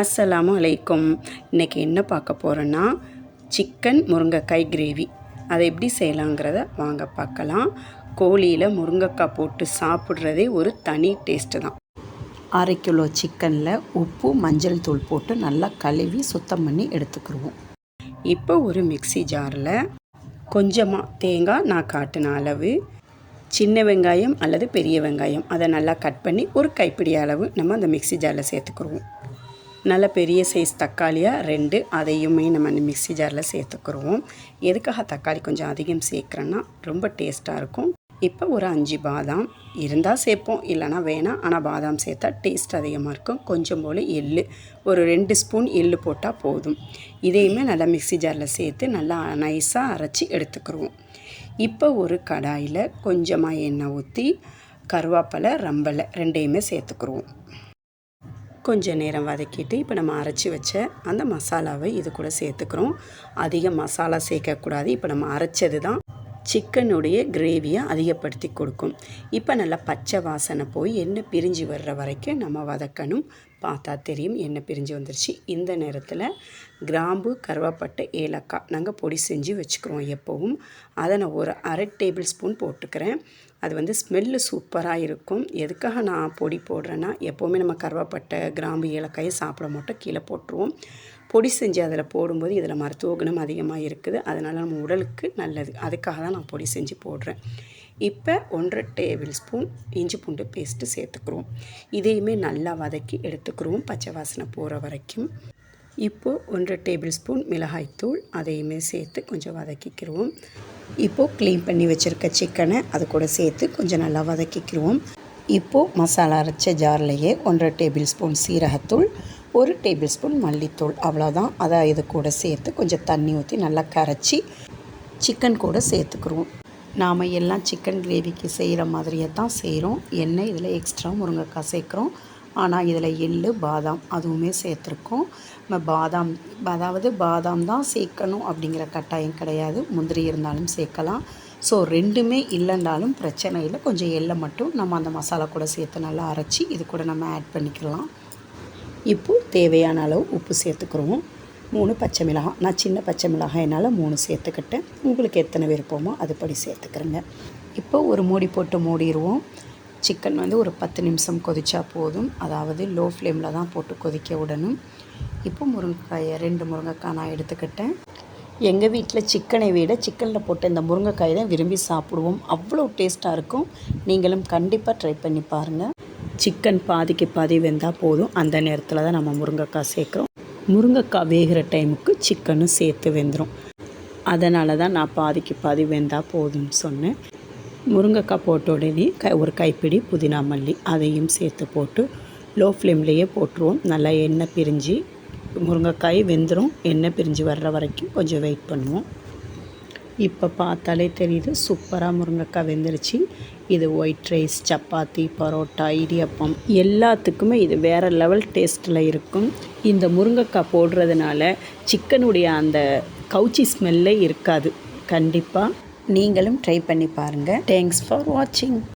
அஸ்ஸலாமு அலைக்கும். இன்றைக்கி என்ன பார்க்க போகிறோன்னா சிக்கன் முருங்கைக்காய் கிரேவி. அதை எப்படி செய்யலாங்கிறத வாங்க பார்க்கலாம். கோழியில் முருங்கைக்காய் போட்டு சாப்பிட்றதே ஒரு தனி டேஸ்ட்டு தான். அரை கிலோ சிக்கனில் உப்பு மஞ்சள் தூள் போட்டு நல்லா கழுவி சுத்தம் பண்ணி எடுத்துக்கிடுவோம் இப்போ ஒரு மிக்ஸி ஜாரில் கொஞ்சமாக தேங்காய் நான் காட்டின அளவு சின்ன வெங்காயம் அல்லது பெரிய வெங்காயம். அதை நல்லா கட் பண்ணி ஒரு கைப்பிடி அளவு நம்ம அந்த மிக்ஸி ஜாரில் சேர்த்துக்குருவோம். நல்ல பெரிய சைஸ் தக்காளியாக ரெண்டு அதையுமே நம்ம மிக்சி மிக்ஸி ஜாரில் சேர்த்துக்குருவோம். எதுக்காக தக்காளி கொஞ்சம் அதிகம் சேர்க்குறேன்னா ரொம்ப டேஸ்ட்டாக இருக்கும். இப்போ ஒரு அஞ்சு பாதாம் இருந்தால் சேர்ப்போம் இல்லைனா வேணாம். ஆனால் பாதாம் சேர்த்தா டேஸ்ட் அதிகமாக இருக்கும். கொஞ்சம் போல் எள் ஒரு ரெண்டு ஸ்பூன் எள் போட்டால் போதும். இதையுமே நல்லா மிக்ஸி ஜாரில் சேர்த்து நல்லா நைஸாக அரைச்சி எடுத்துக்கிடுவோம் இப்போ ஒரு கடாயில் கொஞ்சமாக எண்ணெய் ஊற்றி கருவேப்பிலை ரம்பலை ரெண்டையுமே சேர்த்துக்குருவோம். கொஞ்சம் நேரம் வதக்கிட்டு இப்போ நம்ம அரைச்சி வச்ச அந்த மசாலாவை இது கூட சேர்த்துக்கிறோம். அதிக மசாலா சேர்க்கக்கூடாது. இப்போ நம்ம அரைச்சது தான் சிக்கனுடைய கிரேவியை அதிகப்படுத்தி கொடுக்கும். இப்போ நல்லா பச்சை வாசனை போய் எண்ணெய் பிரிஞ்சு வர்ற வரைக்கும் நம்ம வதக்கணும். பார்த்தா தெரியும் எண்ணெய் பிரிஞ்சு வந்துருச்சு. இந்த நேரத்தில் கிராம்பு கருவாப்பட்டை ஏலக்காய் நாங்கள் பொடி செஞ்சு வச்சுக்கிறோம் எப்போவும். அதை நான் ஒரு அரை டேபிள் ஸ்பூன் போட்டுக்கிறேன். அது வந்து ஸ்மெல்லு சூப்பராக இருக்கும். எதுக்காக நான் பொடி போடுறேன்னா எப்போவுமே நம்ம கருவாப்பட்டை கிராம்பு ஏலக்காயை சாப்பிட மாட்டோம். கீழே போட்டுருவோம். பொடி செஞ்சு அதில் போடும்போது இதில் மருத்துவ குணம் அதிகமாக இருக்குது. அதனால் நம்ம உடலுக்கு நல்லது. அதுக்காக தான் நான் பொடி செஞ்சு போடுறேன். இப்போ ஒன்றரை டேபிள் ஸ்பூன் இஞ்சி பூண்டு பேஸ்ட்டு சேர்த்துக்குருவோம் இதையுமே நல்லா வதக்கி எடுத்துக்கிறோம். பச்சை வாசனை போகிற வரைக்கும். இப்போது ஒன்றரை டேபிள் ஸ்பூன் மிளகாய்த்தூள் அதையுமே சேர்த்து கொஞ்சம் வதக்கிக்கிடுவோம் இப்போது க்ளீன் பண்ணி வச்சுருக்க சிக்கனை அது கூட சேர்த்து கொஞ்சம் நல்லா வதக்கிக்கிடுவோம் இப்போது மசாலா அரைச்ச ஜார்லேயே ஒன்றரை டேபிள் ஸ்பூன் சீரகத்தூள் ஒரு டேபிள் ஸ்பூன் மல்லித்தூள் அவ்வளோதான். அதை இது கூட சேர்த்து கொஞ்சம் தண்ணி ஊற்றி நல்லா கரைச்சி சிக்கன் கூட சேர்த்துக்குருவோம். நாம் எல்லாம் சிக்கன் கிரேவிக்கு செய்கிற மாதிரியே தான் செய்கிறோம் எண்ணெய் இதில் எக்ஸ்ட்ரா முருங்கைக்காய் சேர்க்குறோம். ஆனால் இதில் எள்ளு பாதாம் அதுவுமே சேர்த்துருக்கோம். நம்ம பாதாம் அதாவது பாதாம் தான் சேர்க்கணும் அப்படிங்கிற கட்டாயம் கிடையாது. முந்திரி இருந்தாலும் சேர்க்கலாம். ஸோ ரெண்டுமே இல்லைன்னாலும் பிரச்சனை இல்லை. கொஞ்சம் எள்ளை மட்டும் நம்ம அந்த மசாலா கூட சேர்த்து நல்லா அரைச்சி இது கூட நம்ம ஆட் பண்ணிக்கலாம். இப்போது தேவையான அளவு உப்பு சேர்த்துக்கிறோம். மூணு பச்சை மிளகாய் நான் சின்ன பச்சை மிளகாய் என்னால் மூணு சேர்த்துக்கிட்டேன். உங்களுக்கு எத்தனை விருப்பமோ அதுபடி சேர்த்துக்கிறேங்க. இப்போ ஒரு மூடி போட்டு மூடிடுவோம். சிக்கன் வந்து ஒரு பத்து நிமிஷம் கொதிச்சா போதும். அதாவது லோ ஃப்ளேமில் தான் போட்டு கொதிக்க விடணும். இப்போ முருங்கைக்காயை ரெண்டு முருங்கைக்காய் நான் எடுத்துக்கிட்டேன். எங்கள் வீட்டில் சிக்கனை விட சிக்கனில் போட்ட இந்த முருங்கைக்காய் தான் விரும்பி சாப்பிடுவோம். அவ்வளோ டேஸ்ட்டாக இருக்கும். நீங்களும் கண்டிப்பாக ட்ரை பண்ணி பாருங்கள் சிக்கன் பாதிக்கு பாதி வெந்தால் போதும். அந்த நேரத்தில் தான் நம்ம முருங்கைக்காய் சேர்க்குறோம். முருங்கைக்காய் வேகிற டைமுக்கு சிக்கனும் சேர்த்து வெந்துடும் அதனால தான் நான் பாதிக்கு பாதி வெந்தால் போதும்னு சொன்னேன். முருங்கைக்காய் போட்ட உடனே க ஒரு கைப்பிடி புதினா மல்லி அதையும் சேர்த்து போட்டு லோ ஃப்ளேம்லேயே போட்டுருவோம். நல்லா எண்ணெய் பிரிஞ்சு முருங்கைக்காய் வெந்துடும் எண்ணெய் பிரிஞ்சு வர்ற வரைக்கும் கொஞ்சம் வெயிட் பண்ணுவோம். இப்போ பார்த்தாலே தெரியுது சூப்பராக முருங்கைக்காய் வெந்துருச்சு. இது ஒயிட் ரைஸ் சப்பாத்தி பரோட்டா இடியப்பம். எல்லாத்துக்குமே இது வேறு லெவல் டேஸ்ட்டில் இருக்கும். இந்த முருங்கைக்காய் போடுறதுனால சிக்கனுடைய அந்த கவுச்சி ஸ்மெல்லே இருக்காது. கண்டிப்பாக நீங்களும் ட்ரை பண்ணி பாருங்கள் தேங்க்ஸ் ஃபார் வாட்சிங்